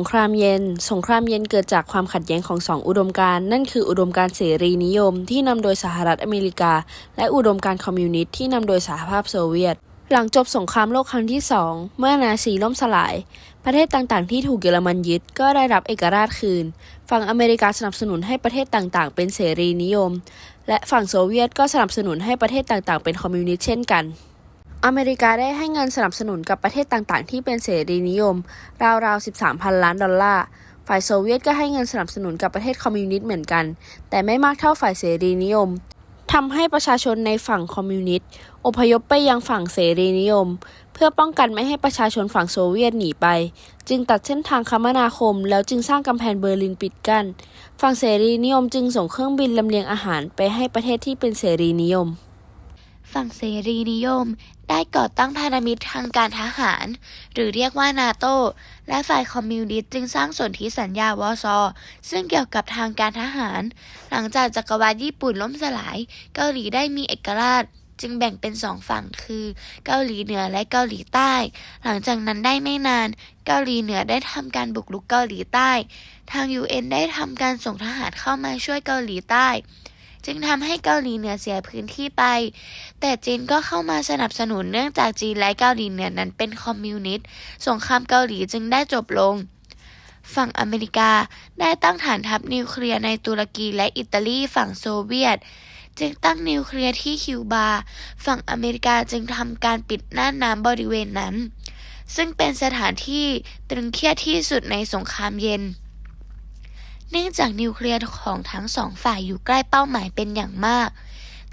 งครามเย็น สงครามเย็นเกิดจากความขัดแย้งของสองอุดมการณ์นั่นคืออุดมการณ์เสรีนิยม ที่นำโดยสหรัฐอเมริกา และอุดมการณ์คอมมิวนิสต์ที่นำโดยสหภาพโซเวียต หลังจบสงครามโลกครั้งที่สองเมื่อนาซีล่มสลาย ประเทศต่างๆ ที่ถูกเยอรมันยึดก็ได้รับเอกราชคืน ฝั่งอเมริกาสนับสนุนให้ประเทศต่างๆ เป็นเสรีนิยม และฝั่งโซเวียตก็สนับสนุนให้ประเทศต่างๆ เป็นคอมมิวนิสต์เช่นกัน อเมริกาได้ให้เงินสนับสนุนกับประเทศต่างๆ ที่เป็นเสรีนิยม ราวๆ 13 พันล้านดอลลาร์ ฝ่ายโซเวียตก็ให้เงินสนับสนุนกับประเทศคอมมิวนิสต์เหมือนกัน แต่ไม่มากเท่าฝ่ายเสรีนิยมทำให้ประชาชนในฝั่งคอมมิวนิสต์อพยพไปยังฝั่งเสรีนิยม เพื่อป้องกันไม่ให้ประชาชนฝั่งโซเวียตหนีไป จึงตัดเส้นทางคมนาคม แล้วจึงสร้างกำแพงเบอร์ลินปิดกั้น ฝั่งเสรีนิยมจึงส่งเครื่องบินลำเลียงอาหารไปให้ประเทศที่เป็นเสรีนิยม ฝั่งเสรีนิยม ได้ก่อตั้งพันธมิตรทางการทหาร หรือเรียกว่านาโต และฝ่ายคอมมิวนิสต์จึงสร้างสนธิสัญญาวอซอ ซึ่งเกี่ยวกับทางการทหาร หลังจากจักรวรรดิญี่ปุ่นล่มสลาย เกาหลีได้มีเอกราช จึงแบ่งเป็นสองฝั่งคือ เกาหลีเหนือและเกาหลีใต้ หลังจากนั้นได้ไม่นาน เกาหลีเหนือได้ทำการบุกรุกเกาหลีใต้ ทาง UN ได้ทำการส่งทหารเข้ามาช่วยเกาหลีใต้ จึงทำให้เกาหลีเหนือเสียพื้นที่ไป แต่จีนก็เข้ามาสนับสนุนเนื่องจากจีนและเกาหลีเหนือนั้นเป็นคอมมิวนิสต์สงครามเกาหลีจึงได้จบลง ฝั่งอเมริกาได้ตั้งฐานทัพนิวเคลียร์ในตุรกีและอิตาลีฝั่งโซเวียต จึงตั้งนิวเคลียร์ที่คิวบา ฝั่งอเมริกาจึงทำการปิดน่านน้ำบริเวณนั้น ซึ่งเป็นสถานที่ตรึงเครียดที่สุดในสงครามเย็น เนื่องจากนิวเคลียร์ของทั้งสองฝ่ายอยู่ใกล้เป้าหมายเป็นอย่างมาก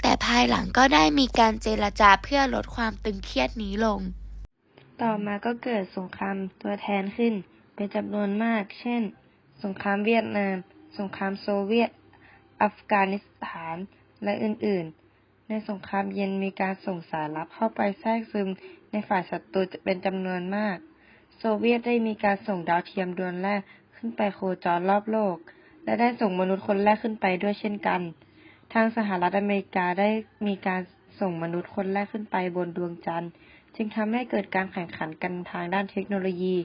แต่ภายหลังก็ได้มีการเจรจาเพื่อลดความตึงเครียดนี้ลง ต่อมาก็เกิดสงครามตัวแทนขึ้น เป็นจำนวนมาก เช่น สงครามเวียดนาม สงครามโซเวียต อัฟกานิสถาน และอื่น ๆ ในสงครามเย็นมีการส่งสารลับเข้าไปแทรกซึมในฝ่ายศัตรูเป็นจำนวนมาก โซเวียตได้มีการส่งดาวเทียมดวงแรกขึ้นไปโคจรรอบโลก และได้ส่งมนุษย์คนแรกขึ้นไปด้วยเช่นกัน ทางสหรัฐอเมริกาได้มีการส่งมนุษย์คนแรกขึ้นไปบนดวงจันทร์ จึงทำให้เกิดการแข่งขันกันทางด้านเทคโนโลยี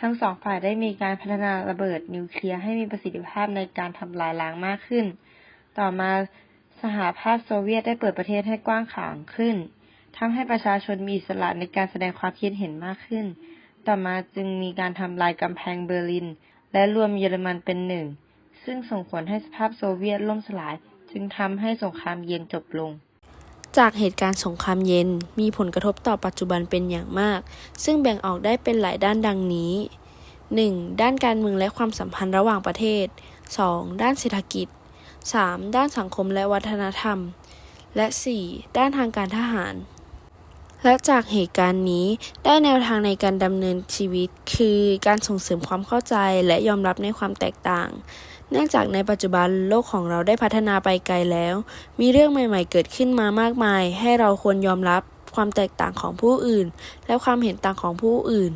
ทั้งสองฝ่ายได้มีการพัฒนาระเบิดนิวเคลียร์ให้มีประสิทธิภาพในการทำลายล้างมากขึ้น ต่อมาสหภาพโซเวียตได้เปิดประเทศให้กว้างขวางขึ้นทำให้ประชาชนมีอิสระในการแสดงความคิดเห็นมากขึ้น ต่อมาจึงมีการทำลายกำแพงเบอร์ลิน และรวมเยอรมันเป็นหนึ่ง ซึ่งส่งผลให้สภาพโซเวียตล่มสลาย จึงทำให้สงครามเย็นจบลง จากเหตุการณ์สงครามเย็นมีผลกระทบต่อปัจจุบันเป็นอย่างมาก ซึ่งแบ่งออกได้เป็นหลายด้านดังนี้ 1. ด้านการเมืองและความสัมพันธ์ระหว่างประเทศ 2. ด้านเศรษฐกิจ 3. ด้านสังคมและวัฒนธรรม และ 4. ด้านทางการทหาร และจากเหตุการณ์นี้ได้แนวทางในการดำเนินชีวิต คือการส่งเสริมความเข้าใจและยอมรับในความแตกต่าง เนื่องจากในปัจจุบันโลกของเราได้พัฒนาไปไกลแล้ว มีเรื่องใหม่ ๆ เกิดขึ้นมามากมาย ให้เราควรยอมรับความแตกต่างของผู้อื่น และความเห็นต่างของผู้อื่น